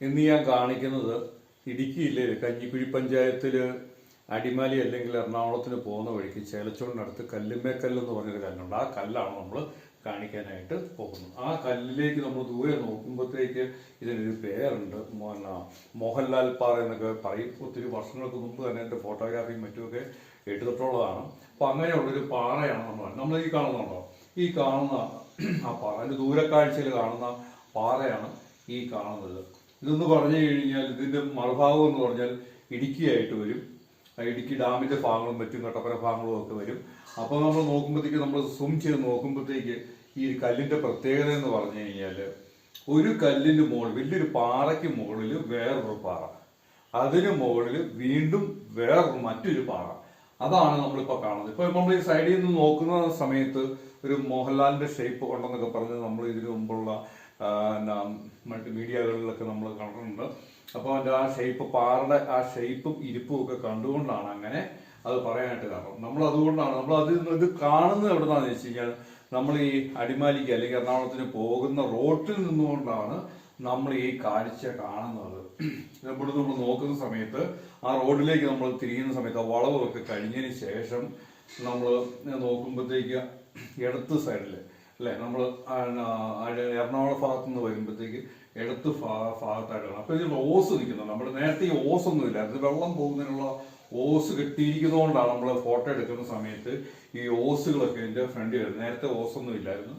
ഇന്ന് ഞാൻ കാണിക്കുന്നത് ഇടുക്കി ജില്ലയിൽ കഞ്ഞിക്കുഴി പഞ്ചായത്തിൽ അടിമാലി അല്ലെങ്കിൽ എറണാകുളത്തിന് പോകുന്ന വഴിക്ക് ചേലച്ചോടിനടുത്ത് കല്ലുമേക്കല്ല് എന്ന് പറഞ്ഞൊരു കല്ലുണ്ട്. ആ കല്ലാണ് നമ്മൾ കാണിക്കാനായിട്ട് പോകുന്നത്. ആ കല്ലിലേക്ക് നമ്മൾ ദൂരെ നോക്കുമ്പോഴത്തേക്ക് ഇതിനൊരു പേരുണ്ട്. മോഹൻലാൽ പാറ എന്നൊക്കെ പറയും. ഒത്തിരി വർഷങ്ങൾക്ക് മുമ്പ് തന്നെ എന്റെ ഫോട്ടോഗ്രാഫിയും മറ്റുമൊക്കെ എടുത്തിട്ടുള്ളതാണ്. അപ്പം അങ്ങനെയുള്ളൊരു പാറയാണ് നമ്മൾ നമ്മൾ ഈ കാണുന്നുണ്ടോ? ഈ കാണുന്ന ആ പാറ അതിന്റെ ദൂരക്കാഴ്ചയിൽ കാണുന്ന പാറയാണ് ഈ കാണുന്നത്. ഇതെന്ന് പറഞ്ഞു കഴിഞ്ഞാൽ ഇതിന്റെ മറുഭാഗം എന്ന് പറഞ്ഞാൽ ഇടുക്കിയായിട്ട് വരും. ഇടുക്കി ഡാമിന്റെ ഭാഗങ്ങളും മറ്റും കട്ടപ്പന ഭാഗങ്ങളും ഒക്കെ വരും. അപ്പോൾ നമ്മൾ നോക്കുമ്പോഴത്തേക്ക് നമ്മൾ സൂം ചെയ്ത് നോക്കുമ്പോഴത്തേക്ക് ഈ കല്ലിന്റെ പ്രത്യേകത എന്ന് പറഞ്ഞു കഴിഞ്ഞാൽ ഒരു കല്ലിന്റെ മുകളിൽ വലിയൊരു പാറയ്ക്ക് മുകളിൽ വേറൊരു പാറ. അതിന് മുകളിൽ വീണ്ടും വേറൊരു മറ്റൊരു പാറ. അതാണ് നമ്മളിപ്പോൾ കാണുന്നത്. ഇപ്പോൾ നമ്മൾ ഈ സൈഡിൽ നിന്ന് നോക്കുന്ന സമയത്ത് ഒരു മോഹൻലാലിന്റെ ഷേപ്പ് ഉണ്ടെന്നൊക്കെ പറഞ്ഞ് നമ്മൾ ഇതിനു മുമ്പുള്ള ആ, എന്നാ, മറ്റ് മീഡിയകളിലൊക്കെ നമ്മൾ കണ്ടിട്ടുണ്ട്. അപ്പോൾ അതിന്റെ ആ ഷേപ്പ് പാറയുടെ ആ ഷേപ്പും ഇരിപ്പും ഒക്കെ കണ്ടുകൊണ്ടാണ് അങ്ങനെ അത് പറയാനായിട്ട് കാരണം. നമ്മൾ അതുകൊണ്ടാണ് നമ്മൾ അത് ഇത് കാണുന്നത് എവിടെന്നാന്ന് വെച്ച് കഴിഞ്ഞാൽ നമ്മൾ ഈ അടിമാലിക്ക് അല്ലെങ്കിൽ എറണാകുളത്തിന് പോകുന്ന റോട്ടിൽ നിന്നുകൊണ്ടാണ് നമ്മൾ ഈ കാഴ്ച കാണുന്നത്. ഇവിടെ നമ്മൾ നോക്കുന്ന സമയത്ത് ആ റോഡിലേക്ക് നമ്മൾ തിരിയുന്ന സമയത്ത് ആ വളവൊക്കെ കഴിഞ്ഞതിന് ശേഷം നമ്മൾ നോക്കുമ്പോഴത്തേക്ക് ഇടത്ത് സൈഡിൽ അല്ലേ? നമ്മൾ എറണാകുളം ഭാഗത്ത് നിന്ന് വരുമ്പോഴത്തേക്ക് ഇടത്ത് ഭാ- ഭാഗത്തായിട്ടാണ്. അപ്പോൾ ഇതിൽ ഓസ് നിൽക്കുന്നത് നമ്മുടെ നേരത്തെ ഈ ഓസ് ഒന്നുമില്ല ഇല്ലായിരുന്നു. വെള്ളം പോകുന്നതിനുള്ള ഓസ് കെട്ടിയിരിക്കുന്നതുകൊണ്ടാണ് നമ്മൾ ഫോട്ടോ എടുക്കുന്ന സമയത്ത് ഈ ഓസുകളൊക്കെ ഇതിന്റെ ഫ്രണ്ടിൽ വരുന്നത് നേരത്തെ ഓസ് ഒന്നും ഇല്ലായിരുന്നു.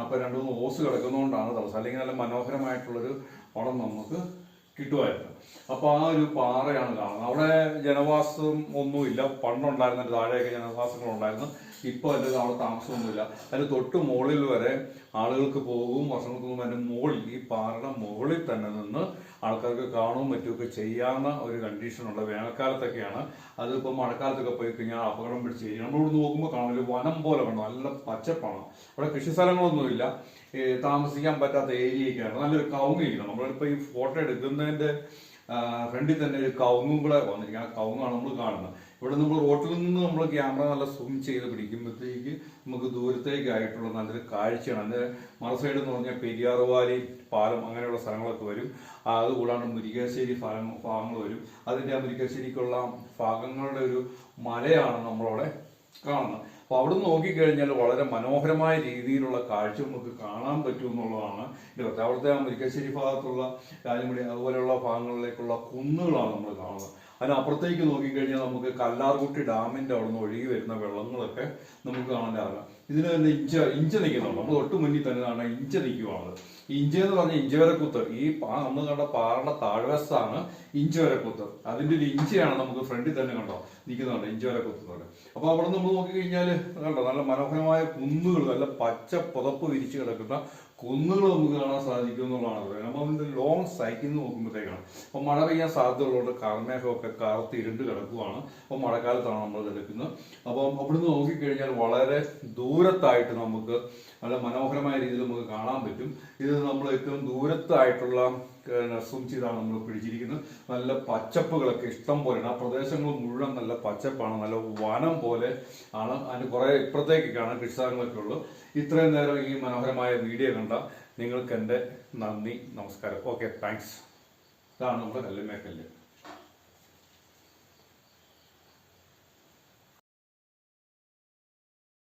അപ്പോൾ രണ്ട് മൂന്ന് ഓസ് കിടക്കുന്നതുകൊണ്ടാണ് തടസ്സം. അല്ലെങ്കിൽ നല്ല മനോഹരമായിട്ടുള്ളൊരു പടം നമുക്ക് കിട്ടുമായിരുന്നു. അപ്പൊ ആ ഒരു പാറയാണ് കാണുന്നത്. അവിടെ ജനവാസം ഒന്നുമില്ല. പണ്ടുണ്ടായിരുന്ന താഴെയൊക്കെ ജനവാസങ്ങൾ ഉണ്ടായിരുന്നു ഇപ്പോൾ അതിന്റെ അവിടെ താമസമൊന്നുമില്ല. അതിന് തൊട്ട് മുകളിൽ വരെ ആളുകൾക്ക് പോകും വർഷങ്ങൾക്ക് മുമ്പ് മുകളിൽ ഈ പാറയുടെ മുകളിൽ തന്നെ നിന്ന് ആൾക്കാർക്ക് കാണുകയും മറ്റുമൊക്കെ ചെയ്യാവുന്ന ഒരു കണ്ടീഷനുള്ള വേനൽക്കാലത്തൊക്കെയാണ്. അതിപ്പോൾ മഴക്കാലത്തൊക്കെ പോയി കഴിഞ്ഞാൽ അപകടം പിടിച്ച് കഴിഞ്ഞാൽ നമ്മളിവിടെ നോക്കുമ്പോൾ കാണാം ഒരു വനം പോലെ കണ്ടു നല്ല പച്ചപ്പാണ്. അവിടെ കൃഷി സ്ഥലങ്ങളൊന്നുമില്ല. താമസിക്കാൻ പറ്റാത്ത ഏരിയയൊക്കെയാണ് നല്ലൊരു കവുങ്ങിരിക്കണം നമ്മളിപ്പോൾ ഈ ഫോട്ടോ എടുക്കുന്നതിന്റെ ഫ്രണ്ടിൽ തന്നെ ഒരു കവുങ്ങും കൂടെ വന്നിരിക്കും. ആ കവുങ്ങാണ് നമ്മൾ കാണുന്നത്. ഇവിടെ നമ്മൾ റോട്ടിൽ നിന്ന് നമ്മൾ ക്യാമറ നല്ല സൂം ചെയ്ത് പിടിക്കുമ്പോഴത്തേക്ക് നമുക്ക് ദൂരത്തേക്കായിട്ടുള്ള നല്ലൊരു കാഴ്ചയാണ്. അതിന്റെ മറ സൈഡ് എന്ന് പറഞ്ഞാൽ പെരിയാറുവാലി പാലം അങ്ങനെയുള്ള സ്ഥലങ്ങളൊക്കെ വരും. അതുകൂടാണ്ട് മുരിക്കാശ്ശേരി ഫലം ഭാഗങ്ങൾ വരും. അതിന്റെ ആ മുരിക്കാശ്ശേരിക്കുള്ള ഭാഗങ്ങളുടെ ഒരു മലയാണ് നമ്മളവിടെ കാണുന്നത്. അപ്പോൾ അവിടെ നോക്കിക്കഴിഞ്ഞാൽ വളരെ മനോഹരമായ രീതിയിലുള്ള കാഴ്ച നമുക്ക് കാണാൻ പറ്റും എന്നുള്ളതാണ് പ്രത്യേകത അവിടുത്തെ ആ മുരിക്കാശ്ശേരി ഭാഗത്തുള്ള രാജമുടി അതുപോലെയുള്ള ഭാഗങ്ങളിലേക്കുള്ള കുന്നുകളാണ് നമ്മൾ കാണുന്നത്. അതിനപ്പുറത്തേക്ക് നോക്കിക്കഴിഞ്ഞാൽ നമുക്ക് കല്ലാർകുട്ടി ഡാമിന്റെ അവിടെ നിന്ന് ഒഴുകി വരുന്ന വെള്ളങ്ങളൊക്കെ നമുക്ക് കാണാനാകാം ഇതിന് തന്നെ ഇഞ്ച ഇഞ്ച നിൽക്കുന്നുണ്ട് നമ്മൾ തൊട്ട് മുന്നിൽ തന്നെ കാണാൻ ഇഞ്ച നിൽക്കുവാണ് ഈ ഇഞ്ച എന്ന് പറഞ്ഞ ഇഞ്ചവരക്കുത്ത് ഈ നമ്മൾ കണ്ട പാറയുടെ താഴ്വശത്താണ് ഇഞ്ചവരക്കുത്ത് അതിന്റെ ഒരു ഇഞ്ചയാണ് നമുക്ക് ഫ്രണ്ടിൽ തന്നെ കണ്ടോ? നിൽക്കുന്നുണ്ട് ഇഞ്ചവരക്കുത്തുന്നുണ്ട് അപ്പോൾ അപ്പൊ അവിടെ നമ്മൾ നോക്കിക്കഴിഞ്ഞാൽ കണ്ടോ? നല്ല മനോഹരമായ കുന്നുകൾ നല്ല പച്ച പുതപ്പ് വിരിച്ചു കിടക്കുന്ന കുന്നുകൾ നമുക്ക് കാണാൻ സാധിക്കും എന്നുള്ളതാണ് നമ്മൾ അതിന്റെ ലോങ് സൈറ്റിൽ നിന്ന് നോക്കുമ്പോഴത്തേക്കാണ്. അപ്പൊ മഴ പെയ്യാൻ സാധ്യതയുള്ളതുകൊണ്ട് കാർമേഘമൊക്കെ കറുത്ത് ഇരുണ്ട് കിടക്കുവാണ്. അപ്പൊ മഴക്കാലത്താണ് നമ്മൾ കിടക്കുന്നത് അപ്പം അവിടുന്ന് നോക്കിക്കഴിഞ്ഞാൽ വളരെ ദൂരത്തായിട്ട് നമുക്ക് നല്ല മനോഹരമായ രീതിയിൽ നമുക്ക് കാണാൻ പറ്റും. ഇത് നമ്മൾ ഏറ്റവും ദൂരത്തായിട്ടുള്ള സൂം ചെയ്താണ് നമ്മൾ പിടിച്ചിരിക്കുന്നത്. നല്ല പച്ചപ്പുകളൊക്കെ ഇഷ്ടം പോലെയാണ്. ആ പ്രദേശങ്ങൾ മുഴുവൻ നല്ല പച്ചപ്പാണ്. നല്ല വനം പോലെ ആണ്. അതിന് കുറെ ഇപ്പുറത്തേക്കൊക്കെയാണ് കൃഷിസാധനങ്ങളൊക്കെ ഉള്ളു ഇത്രയും നേരം ഈ മനോഹരമായ വീഡിയോ കണ്ട നിങ്ങൾക്ക് എന്റെ നന്ദി നമസ്കാരം. Okay thanks. ഇതാണ് നമ്മുടെ കല്ലുമേക്കല്ല്.